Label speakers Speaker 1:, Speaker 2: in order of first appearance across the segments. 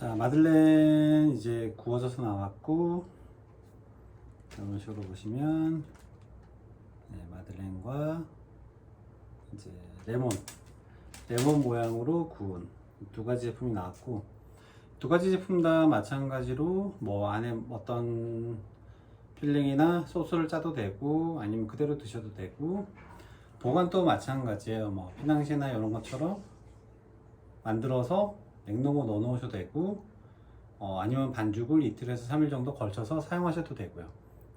Speaker 1: 자 마들렌 이제 구워져서 나왔고 자, 이런 식으로 보시면 네, 마들렌과 이제 레몬 레몬 모양으로 구운 두 가지 제품이 나왔고 두 가지 제품 다 마찬가지로 뭐 안에 어떤 필링이나 소스를 짜도 되고 아니면 그대로 드셔도 되고 보관도 마찬가지예요. 뭐 피낭시나 이런 것처럼 만들어서 냉동고 넣어 놓으셔도 되고 어, 아니면 반죽을 이틀에서 3일 정도 걸쳐서 사용하셔도 되고요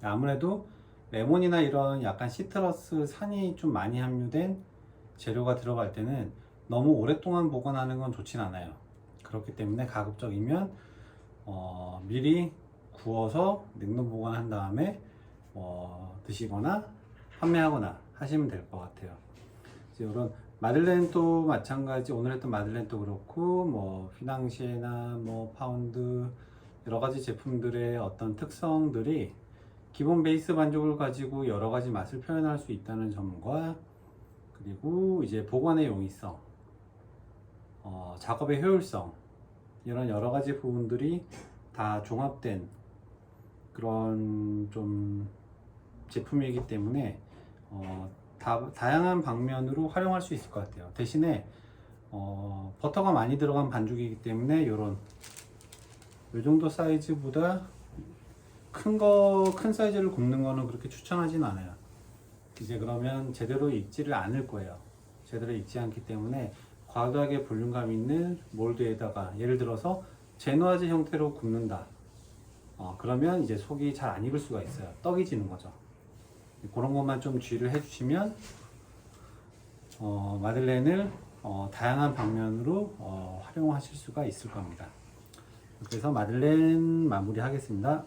Speaker 1: 아무래도 레몬이나 이런 약간 시트러스 산이 좀 많이 함유된 재료가 들어갈 때는 너무 오랫동안 보관하는 건 좋진 않아요 그렇기 때문에 가급적이면 어, 미리 구워서 냉동 보관한 다음에 어, 드시거나 판매하거나 하시면 될 것 같아요. 이런 마들렌도 마찬가지 오늘 했던 마들렌도 그렇고 뭐 피낭시에나 뭐 파운드 여러 가지 제품들의 어떤 특성들이 기본 베이스 반죽을 가지고 여러 가지 맛을 표현할 수 있다는 점과 그리고 이제 보관의 용이성, 어, 작업의 효율성 이런 여러 가지 부분들이 다 종합된 그런 좀 제품이기 때문에 어, 다, 다양한 방면으로 활용할 수 있을 것 같아요. 대신에 어, 버터가 많이 들어간 반죽이기 때문에 이런 이 정도 사이즈보다 큰 거, 큰 사이즈를 굽는 거는 그렇게 추천하진 않아요. 이제 그러면 제대로 익지를 않을 거예요. 제대로 익지 않기 때문에 과도하게 볼륨감 있는 몰드에다가 예를 들어서 제노아즈 형태로 굽는다. 어, 그러면 이제 속이 잘 안 익을 수가 있어요. 떡이 지는 거죠. 그런 것만 좀 주의를 해주시면 어, 마들렌을 어, 다양한 방면으로 어, 활용하실 수가 있을 겁니다. 그래서 마들렌 마무리 하겠습니다.